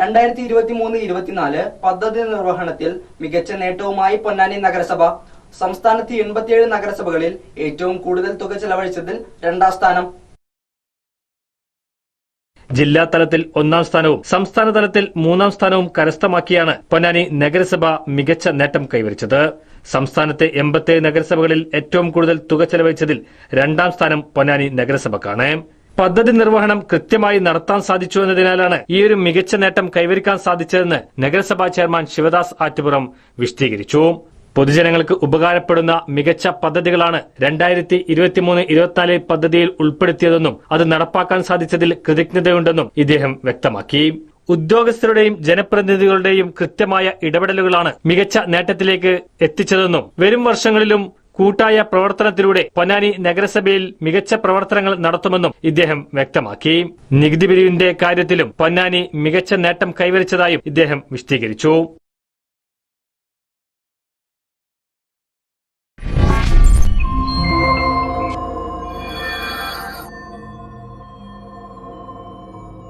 രണ്ടായിരത്തി ഇരുപത്തി മൂന്ന് ഇരുപത്തിനാല് പദ്ധതി നിർവഹണത്തിൽ മികച്ച നേട്ടവുമായി പൊന്നാനി നഗരസഭ സംസ്ഥാനത്ത് എൺപത്തിയേഴ് നഗരസഭകളിൽ ഏറ്റവും കൂടുതൽ തുക ചെലവഴിച്ചതിൽ രണ്ടാം സ്ഥാനം. ജില്ലാ തലത്തിൽ ഒന്നാം സ്ഥാനവും സംസ്ഥാന തലത്തിൽ മൂന്നാം സ്ഥാനവും കരസ്ഥമാക്കിയാണ് പൊന്നാനി നഗരസഭ മികച്ച നേട്ടം കൈവരിച്ചത്. സംസ്ഥാനത്തെ എൺപത്തിയേഴ് നഗരസഭകളിൽ ഏറ്റവും കൂടുതൽ തുക ചെലവഴിച്ചതിൽ രണ്ടാം സ്ഥാനം പൊന്നാനി നഗരസഭക്കാണ്. പദ്ധതി നിർവഹണം കൃത്യമായി നടത്താൻ സാധിച്ചു എന്നതിനാലാണ് ഈ ഒരു മികച്ച നേട്ടം കൈവരിക്കാൻ സാധിച്ചതെന്ന് നഗരസഭാ ചെയർമാൻ ശിവദാസ് ആറ്റുപുറം വിശദീകരിച്ചു. പൊതുജനങ്ങൾക്ക് ഉപകാരപ്പെടുന്ന മികച്ച പദ്ധതികളാണ് രണ്ടായിരത്തി ഇരുപത്തിമൂന്ന് ഇരുപത്തിനാല് പദ്ധതിയിൽ ഉൾപ്പെടുത്തിയതെന്നും അത് നടപ്പാക്കാൻ സാധിച്ചതിൽ കൃതജ്ഞതയുണ്ടെന്നും ഇദ്ദേഹം വ്യക്തമാക്കി. ഉദ്യോഗസ്ഥരുടെയും ജനപ്രതിനിധികളുടെയും കൃത്യമായ ഇടപെടലുകളാണ് മികച്ച നേട്ടത്തിലേക്ക് എത്തിച്ചതെന്നും വരും വർഷങ്ങളിലും കൂട്ടായ പ്രവർത്തനത്തിലൂടെ പൊന്നാനി നഗരസഭയിൽ മികച്ച പ്രവർത്തനങ്ങൾ നടത്തുമെന്നും ഇദ്ദേഹം വ്യക്തമാക്കി. നികുതി പിരിവിന്റെ കാര്യത്തിലും പൊന്നാനി മികച്ച നേട്ടം കൈവരിച്ചതായും ഇദ്ദേഹം വിശദീകരിച്ചു.